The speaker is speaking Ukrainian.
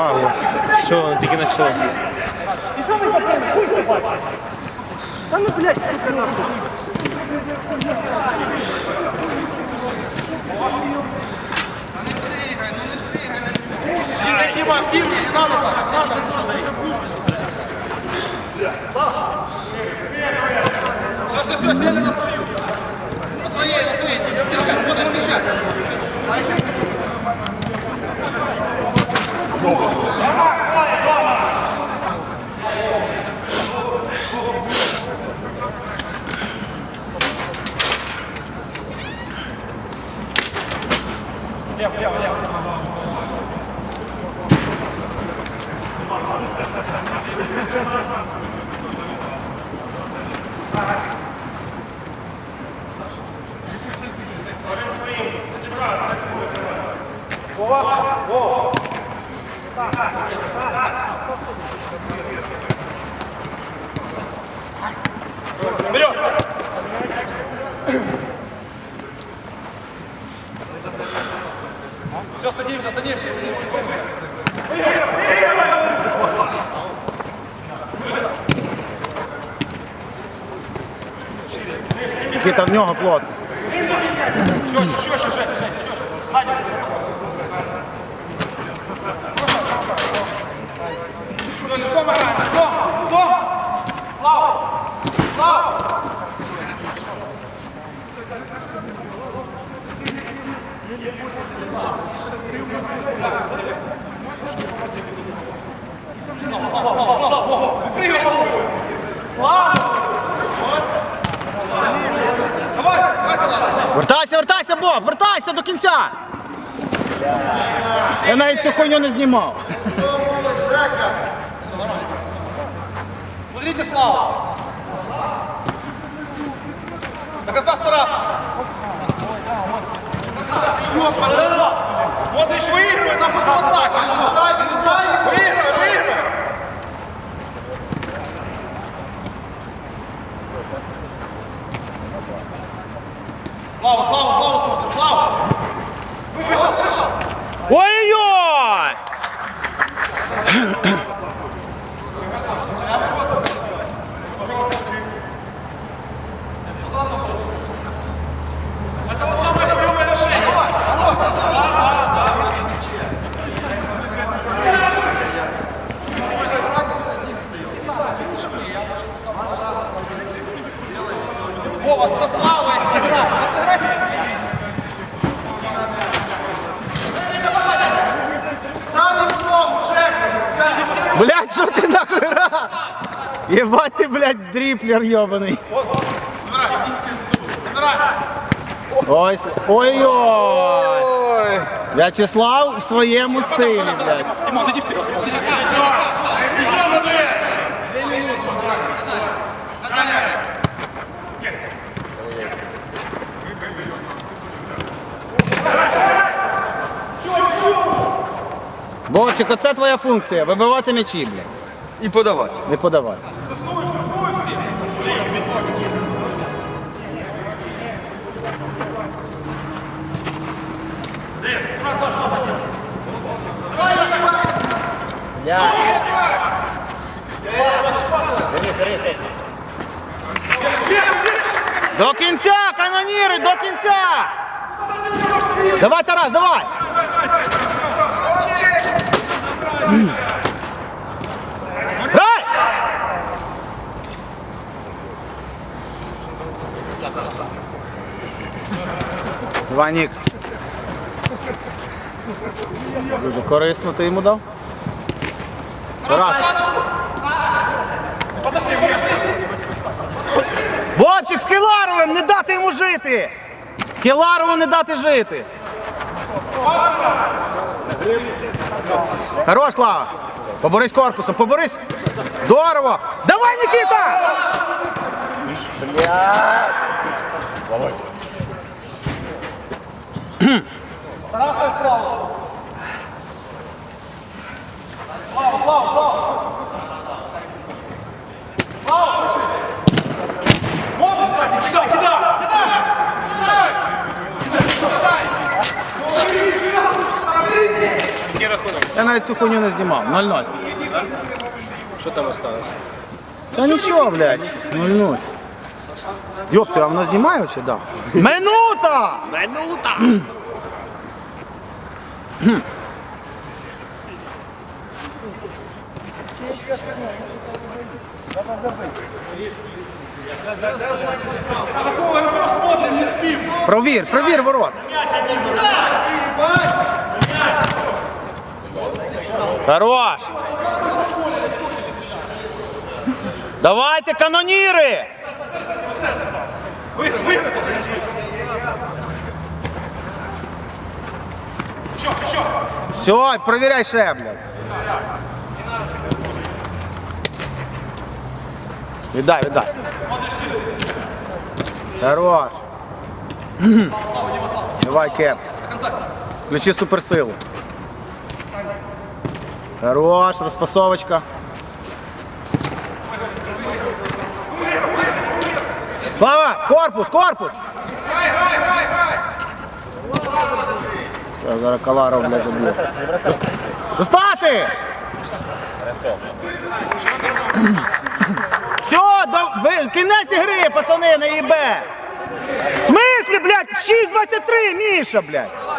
От. Все, тільки почало. І що ви забрали? Хуй собачий. Та ну, блядь, сука, нахуй. Дима, активнее, не надо так, надо, Все, все, все, сели на свою. На своей, на своей, не встречай, вот и встречай. Вперед! Все, садимся, садимся. Кита в нього плотно. Еще, еще, еще. Сзади. Все, лицом играем, лицом, лицом. Слава, Слава. Слава, Вертайся, вертайся, Боб, вертайся до кінця. Я навіть цю хуйню не знімав. Смотрите, Слава. До конца старался. Лишь выигрывай, нам пошел Вова, со Славой сыграй. Ну, сыграй. Блядь, що ти нахуй грав? Єбать ти, блядь, дріплер йобаний. Забирай. Ой, сл- Ой-ой! В'ячеслав в своєму стилі, блядь. Димон, иди вперед. Димон, иди вперед. Еще надо. Бовчик, оце твоя функція. Вибивати м'ячі, блядь. І подавати. Не подавати. Я. До кінця, каноніри, до кінця! Давай, Тарас, давай! Грай! Ванік. Дуже корисно ти йому дав. Раз. Бобчик з Келаровим не дати йому жити! Келарову не дати жити! Хорош, Слава! Поборись корпусом, поборись! Здорово! Давай, Нікіта! Тараса и Я навіть цю хуйню не знімав. 0-0. Що там осталось? Та нічого, блядь. 0-0. Йопти, а воно знімає чи да? Минута! Минута! Провір, провір ворота. Хорош! Давайте, каноніри! Выиграй, выиграй. Еще, еще. Все, провіряй ще, блядь. Віддай, віддай. Хорош. Давай, Кеп. До конца ставь. Включи суперсилу. Хорош, розпасовочка. Слава! Корпус, корпус! Зараз Каларов, бля, заб'є. Достати! Все, до... ви... кінець ігри, пацани, на ІБ! В смислі, блядь, 6.23, Міша, блядь!